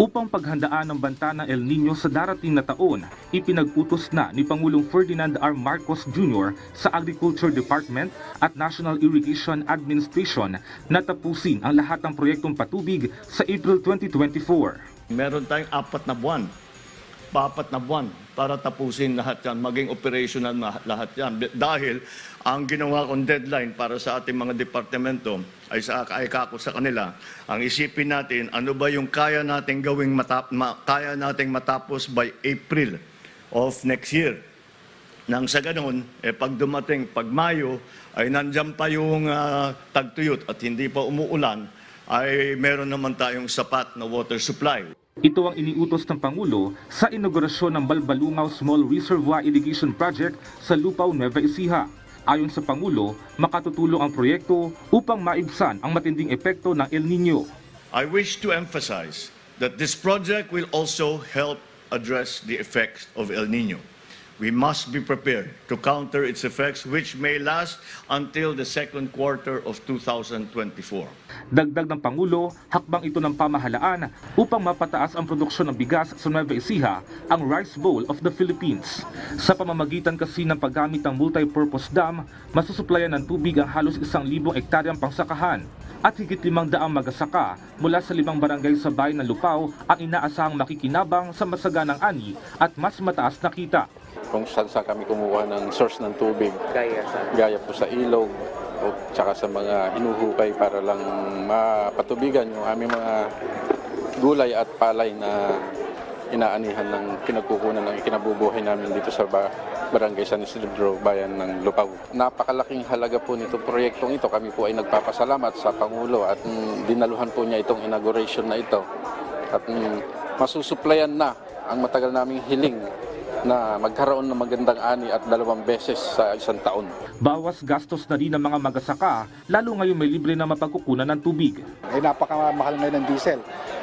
Upang paghandaan ng banta ng El Nino sa darating na taon, ipinag-utos na ni Pangulong Ferdinand R. Marcos Jr. sa Agriculture Department at National Irrigation Administration na tapusin ang lahat ng proyektong patubig sa April 2024. Meron tayong apat na buwan. Papat na buwan para tapusin lahat yan, maging operational na lahat yan. Dahil ang ginawa kong deadline para sa ating mga departamento ay sa ay kako sa kanila. Ang isipin natin, ano ba yung kaya nating gawing matap, ma, kaya nating matapos by April of next year. Nang sa ganun, eh, pag dumating, pag Mayo, ay nandyan pa yung ah, tagtuyot at hindi pa umuulan, ay meron naman tayong sapat na water supply. Ito ang iniutos ng Pangulo sa inaugurasyon ng Balbalungaw Small Reservoir Irrigation Project sa Lupaw, Nueva Ecija. Ayon sa Pangulo, makatutulong ang proyekto upang maibsan ang matinding epekto ng El Nino. I wish to emphasize that this project will also help address the effects of El Nino. We must be prepared to counter its effects, which may last until the second quarter of 2024. Dagdag ng Pangulo, hakbang ito ng pamahalaan upang mapataas ang produksyon ng bigas sa Nueva Ecija, ang Rice Bowl of the Philippines. Sa pamamagitan kasi ng paggamit ng multi-purpose dam, masusuplayan ng tubig ang halos isang libong ektaryang pangsakahan at higit limang daang magasaka mula sa limang barangay sa bayan ng Lupaw ang inaasahang makikinabang sa masaganang ani at mas mataas na kita. kung saan saan kami kumuha ng source ng tubig. Gaya sa Gaya po sa ilog o tsaka sa mga hinuhukay para lang mapatubigan yung aming mga gulay at palay na inaanihan ng pinagkukunan ng ikinabubuhay namin dito sa ba- barangay San Isidro, bayan ng Lupaw. Napakalaking halaga po nitong proyektong ito. Kami po ay nagpapasalamat sa Pangulo at mm, dinaluhan po niya itong inauguration na ito. At mm, masusuplayan na ang matagal naming hiling na magkaroon ng magandang ani at dalawang beses sa isang taon. Bawas gastos na rin ng mga magasaka, lalo ngayon may libre na mapagkukunan ng tubig. ay napakamahal ngayon ng diesel.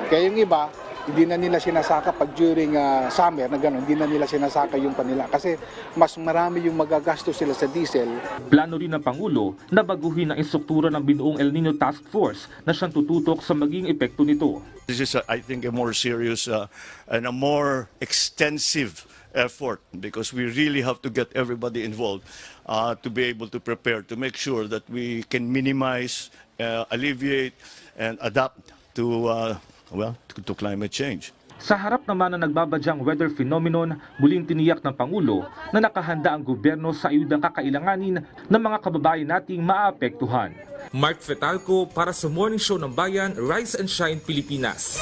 Kaya yung iba, hindi na nila sinasaka pag during ah, summer na gano'n, hindi na nila sinasaka yung panila. Kasi mas marami yung magagastos sila sa diesel Plano rin ng Pangulo na baguhin ang instruktura ng binuong El Nino Task Force na siyang tututok sa maging epekto nito. This is, a, I think, a more serious uh, and a more extensive effort because we really have to get everybody involved uh, to be able to prepare to make sure that we can minimize, uh, alleviate, and adapt to, uh, well, to, to climate change. Sa harap naman ng nagbabadyang weather phenomenon, muling tiniyak ng Pangulo na nakahanda ang gobyerno sa ayudang kakailanganin ng mga kababayan nating maapektuhan. Mark Fetalco para sa Morning Show ng Bayan, Rise and Shine Pilipinas.